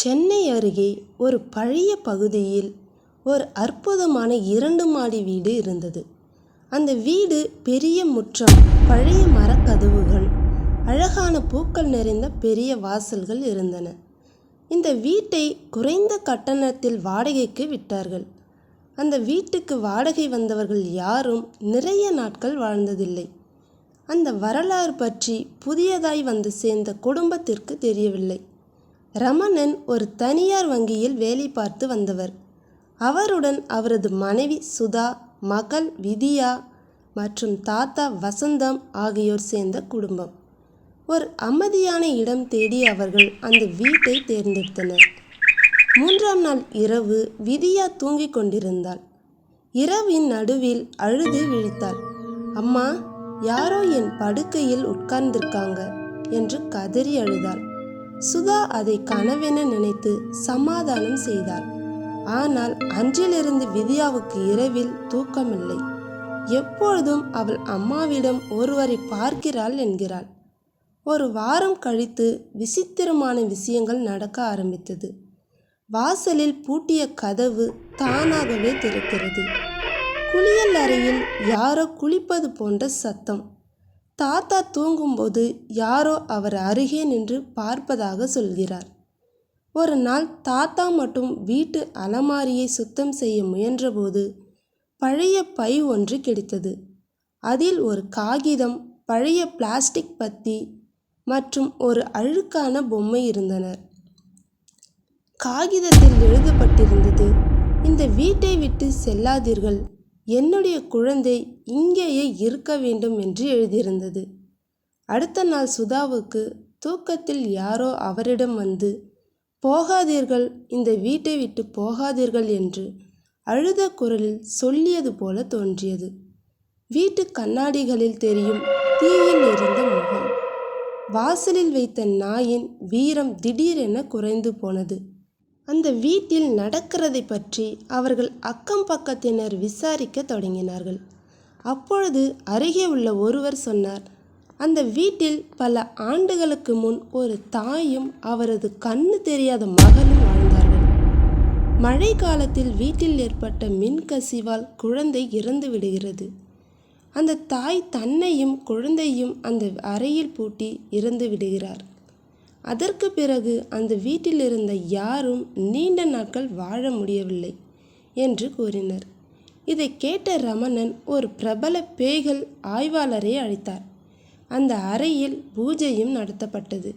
சென்னை அருகே ஒரு பழைய பகுதியில் ஒரு அற்புதமான இரண்டு மாடி வீடு இருந்தது. அந்த வீடு பெரிய முற்றம் பழைய மரக்கதவுகள் அழகான பூக்கள் நிறைந்த பெரிய வாசல்கள் இருந்தன. இந்த வீட்டை குறைந்த கட்டணத்தில் வாடகைக்கு விட்டார்கள். அந்த வீட்டுக்கு வாடகை வந்தவர்கள் யாரும் நிறைய நாட்கள் வாழ்ந்ததில்லை. அந்த வரலாறு பற்றி புதியதாய் வந்து சேர்ந்த குடும்பத்திற்கு தெரியவில்லை. ரமணன் ஒரு தனியார் வங்கியில் வேலை பார்த்து வந்தவர். அவருடன் அவரது மனைவி சுதா மகள் விதியா மற்றும் தாத்தா வசந்தம் ஆகியோர் சேர்ந்த குடும்பம். ஒரு அமைதியான இடம் தேடி அவர்கள் அந்த வீட்டை தேர்ந்தெடுத்தனர். மூன்றாம் நாள் இரவு விதியா தூங்கிக் கொண்டிருந்தாள். இரவின் நடுவில் அழுது விழித்தாள். அம்மா யாரோ என் படுக்கையில் உட்கார்ந்திருக்காங்க என்று கதறி அழுதாள். சுதா அதை கனவென நினைத்து சமாதானம் செய்தாள். ஆனால் அன்றிலிருந்து விதியாவுக்கு இரவில் தூக்கமில்லை. எப்பொழுதும் அவள் அம்மாவிடம் ஒருவரை பார்க்கிறாள் என்கிறாள். ஒரு வாரம் கழித்து விசித்திரமான விஷயங்கள் நடக்க ஆரம்பித்தது. வாசலில் பூட்டிய கதவு தானாகவே திறக்கிறது. குளியல் அறையில் யாரோ குளிப்பது போன்ற சத்தம். தாத்தா தூங்கும்போது யாரோ அவர் அருகே நின்று பார்ப்பதாக சொல்கிறார். ஒரு நாள் தாத்தா மட்டும் வீட்டு அலமாரியை சுத்தம் செய்ய முயன்றபோது பழைய பை ஒன்று கிடைத்தது. அதில் ஒரு காகிதம் பழைய பிளாஸ்டிக் பத்தி மற்றும் ஒரு அழுக்கான பொம்மை இருந்தனர். காகிதத்தில் எழுதப்பட்டிருந்தது இந்த வீட்டை விட்டு செல்லாதீர்கள் என்னுடைய குழந்தை இங்கேயே இருக்க வேண்டும் என்று எழுதியிருந்தது. அடுத்த நாள் சுதாவுக்கு தூக்கத்தில் யாரோ அவரிடம் வந்து போகாதீர்கள் இந்த வீட்டை விட்டு போகாதீர்கள் என்று அழுத குரலில் சொல்லியது போல தோன்றியது. வீட்டு கண்ணாடிகளில் தெரியும் தீயில் எரிந்த முகம். வாசலில் வைத்த நாயின் வீரம் திடீரென குறைந்து போனது. அந்த வீட்டில் நடக்கிறதை பற்றி அவர்கள் அக்கம் பக்கத்தினர் விசாரிக்க தொடங்கினார்கள். அப்பொழுது அருகே உள்ள ஒருவர் சொன்னார் அந்த வீட்டில் பல ஆண்டுகளுக்கு முன் ஒரு தாயும் அவரது கண்ணு தெரியாத மகனும் வாழ்ந்தார்கள். மழை காலத்தில் வீட்டில் ஏற்பட்ட மின்கசிவால் குழந்தை இறந்து விடுகிறது. அந்த தாய் தன்னையும் குழந்தையும் அந்த அறையில் பூட்டி இறந்து விடுகிறார். அதற்கு பிறகு அந்த வீட்டில் இருந்த யாரும் நீண்ட நாட்கள் வாழ முடியவில்லை என்று கூறினர். இதை கேட்ட ரமணன் ஒரு பிரபல பேய்கள் ஆய்வாளரை அழைத்தார். அந்த அறையில் பூஜையும் நடத்தப்பட்டது.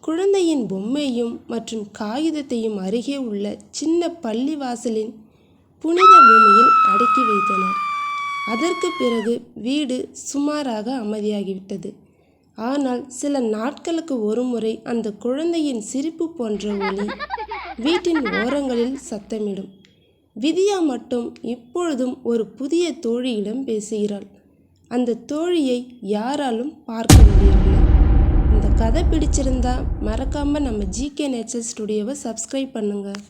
குழந்தையின் பொம்மையும் மற்றும் காகிதத்தையும் அருகே உள்ள சின்ன பள்ளி வாசலின் புனித பூமியில் அடுக்கி வைத்தனர். அதற்கு பிறகு வீடு சுமாராக அமைதியாகிவிட்டது. ஆனால் சில நாட்களுக்கு ஒருமுறை அந்த குழந்தையின் சிரிப்பு போன்ற ஒலி வீட்டின் ஓரங்களில் சத்தமிடும். விதியா மட்டும் இப்பொழுதும் ஒரு புதிய தோழியிடம் பேசுகிறாள். அந்த தோழியை யாராலும் பார்க்க முடியவில்லை. இந்த கதை பிடிச்சிருந்தா மறக்காமல் நம்ம ஜிகே நேச்சர் ஸ்டுடியோவை சப்ஸ்கிரைப் பண்ணுங்கள்